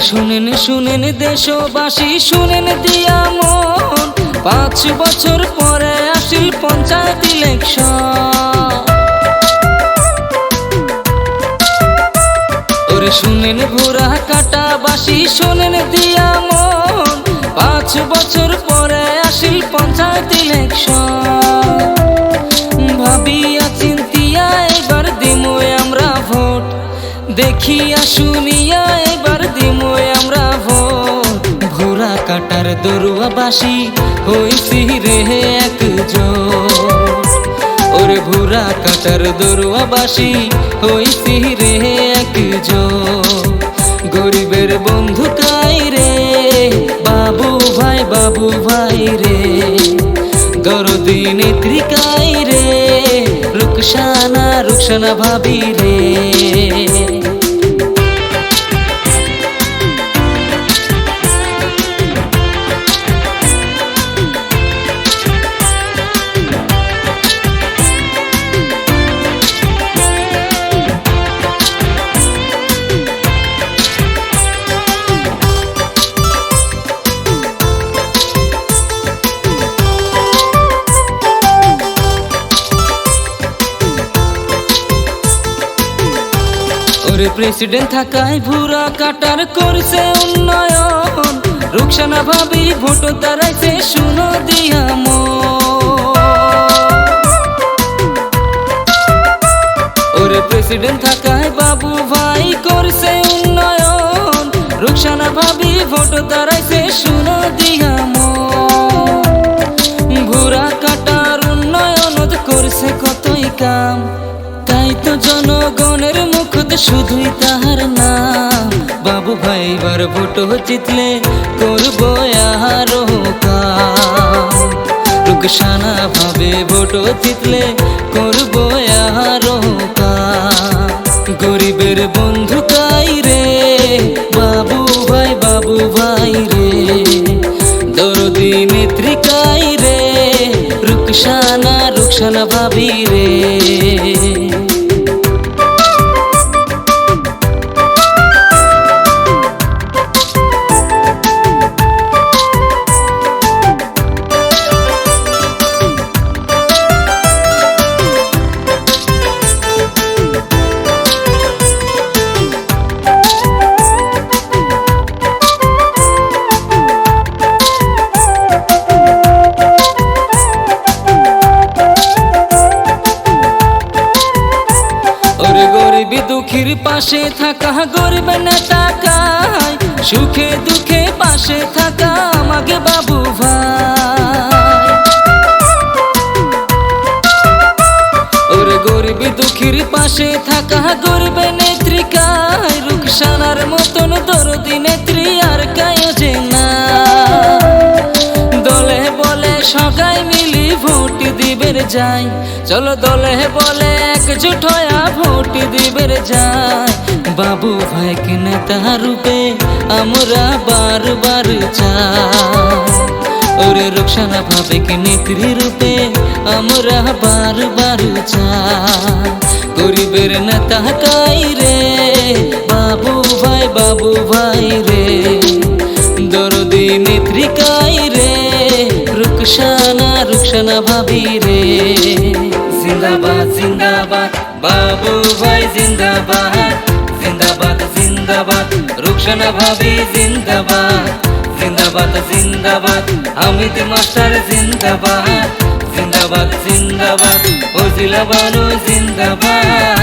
শুনেন শুনেন দেশবাসী, শুনেন দিয়া মন। পাঁচ বছর পরে আসিল পঞ্চায়েত ইলেকশন। ওরে শুনেন ঘোরা কাটা বাসি শুনেন দিয়া মন। পাঁচ বছর পরে আসিল পঞ্চায়েত ইলেকশন। ভাবিয়া চিন্তিয়া, এবার দিমুয়ে আমরা ভোট। দেখিয়া শুনিয়া কাটার দরুয়া বাসি হইছি রে একজন। ওরে ভুরা কাটার দরুয়া বাসি হইছি রে একজন। গরিবের বন্ধু কাই রে? বাবু ভাই বাবু ভাই রে। দরদি নেত্রিকাই রে? রুকসানা রুকসানা ভাবি রে। ওরে প্রেসিডেন্ট থাকায় ভুরা কাটার করছে উন্নয়ন রুকসানা ভাবি ভোট দাঁড়াইছে, শুনো দিয়া। ওরে প্রেসিডেন্ট থাকায় বাবু ভাই করছে উন্নয়ন রুকসানা ভাবি ভোট দাঁড়াইছে, শুনো দিয়া মন। শুধুই তাহার নাম। বাবু ভাইবার ভোট জিতলে করব আরও রুকসানা ভাবে ভোট জিতলে করব আরও গরিবের বন্ধু পাশে থাকা গরিব না সুখে দুঃখে পাশে থাকা আমাকে বাবু ভাই। ওরে গরিবী দুঃখীর পাশে থাকা গরিব নেত্রিকায় রুকসানার মতন দরদি যাই। চলো দলে বলে একজুট হয়া ভোট দিবের যাই। বাবু ভাইকে নেতা রূপে আমরা বারবার চাই। ওরে রুকসানা ভাবে কি নেত্রী রূপে আমরা বারবার চাই। গরিবের নেতা কাই রে? বাবু ভাই বাবু ভাই রে। দরদি নেত্রিকাই রে রুকসানা ভাবি রে। জিন্দাবাদ জিন্দাবাদ, বাবু ভাই জিন্দাবাদ। জিন্দাবাদ জিন্দাবাদ রোশন ভাবি জিন্দাবাদ। জিন্দাবাদ জিন্দাবাদ অমিত মাস্টার জিন্দাবাদ। জিন্দাবাদ জিন্দাবাদ ফজিলা বানু জিন্দাবাদ।